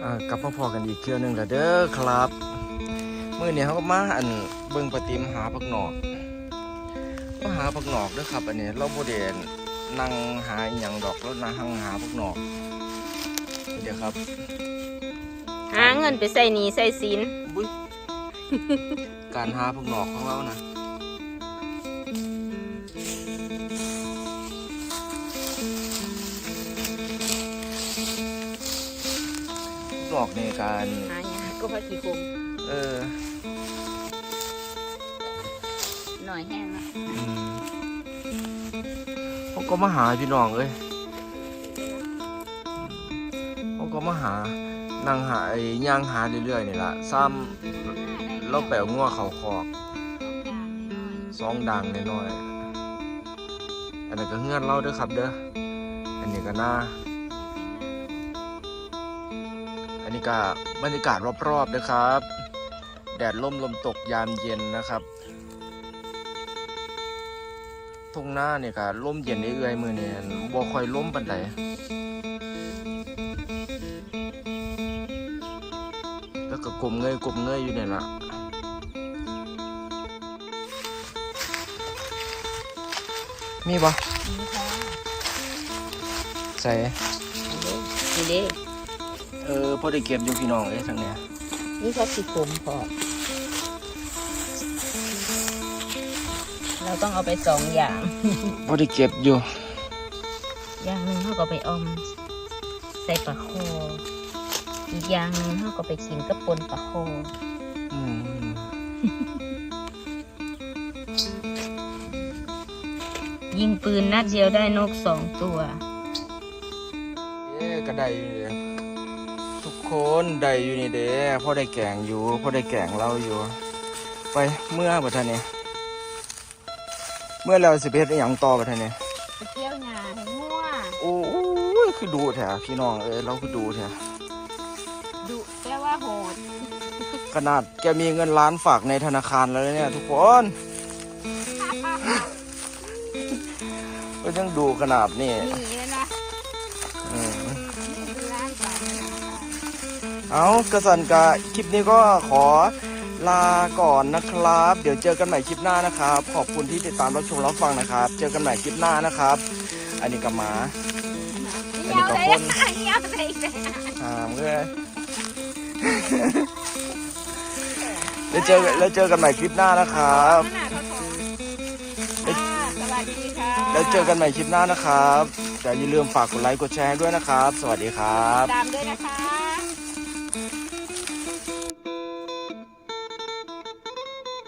พ่อพอกันอีกเที่ยวหนึงแล้วเด้อครับมื้อนี้เขาก็มาอันเบิ่งประติมหาผักหนอกมาหาผักหนอกเด้อครับ อันนี้เราบ่ได้นั่งหาอีหยังดอกเรานั่งหาผักหนอกเดี๋ยวครับ หาเงินไปใส่หนี้ใส่สินบุ้ยการหาผักหนอกของเรานะ นอกในการหายากก็พาขี้คมเออหน่อยแห้งละอืมเขาก็มาหาพี่น้องเอ้ยเขาก็มาหานั่งหาไอ้ย่างหาเรื่อยๆนี่ล่ะซ้ำเราแปลงัวเขาคอกสองดังน้อยๆอันนั้นก็เงื่อนเราเด้อครับเด้ออันนี้ก็น่า นนี้ก็บรรยากาศรอบๆนะครับ แดดล่มลมตกยามเย็นนะครับทุ่งหน้าเนี่ยก็ล่มเย็นเอื่อยๆมือเนี่ยบ่ค่อยล่มปานใดแล้วก็กลมเงยกลมเงยอยู่เนี่ยละมีบ่นี่ค่ะใส่นี่เด้เออพอได้เก็บอยู่พี่น้องเอ้ยทางเนี้ยนี่ก็ขี้คมพอเราต้องเอาไปสองอย่างพอได้เก็บอยู่ อย่างหนึ่งเขาก็ไปออมใส่ปลาโคอีกอย่างหนึ่งเขาก็ไปกินกับปนปลาโคอืมยิงปืนนัดเดียวได้นกสองตัว เอ๊ะก็ได้อยู่เนี่ยทุก คนได้อยู่นี่เด้พอได้แกงอยู่พอได้แกงเราอยู่ ไปเมื่อบัดท่านเนี่ยเมื่อเราสิเพชรอหย่างต่อบัดท่านเนี่ยไปเที่ยวหญ้าให้งัวโอ้ยคือดูแถวพี่น้องเอ้ยเราคือดูแถวดุแต่ว่าโหดขนาดแกมีเงินล้านฝากในธนาคารแล้วเนี่ย ทุกคนก็ยังดูขนาดนี้ หนี เอากระสันกะคลิปนี้ก็ขอลาก่อนนะครับ เดี๋ยวเจอกันใหม่คลิปหน้านะครับ ขอบคุณที่ติดตามรับชมรับฟังนะครับ เจอกันใหม่คลิปหน้านะครับ อันนี้กับหมา อันนี้ก็คนเงี้ยวเลยหามเลยแล้วเจอแล้วเจอกันใหม่คลิปหน้านะครับขนาดเขาถอนสวัสดีค่ะแล้วเจอกันใหม่คลิปหน้านะครับแต่อย่าลืมฝากกดไลค์กดแชร์ให้ด้วยนะครับ สวัสดีครับตามด้วยนะคะ thank you.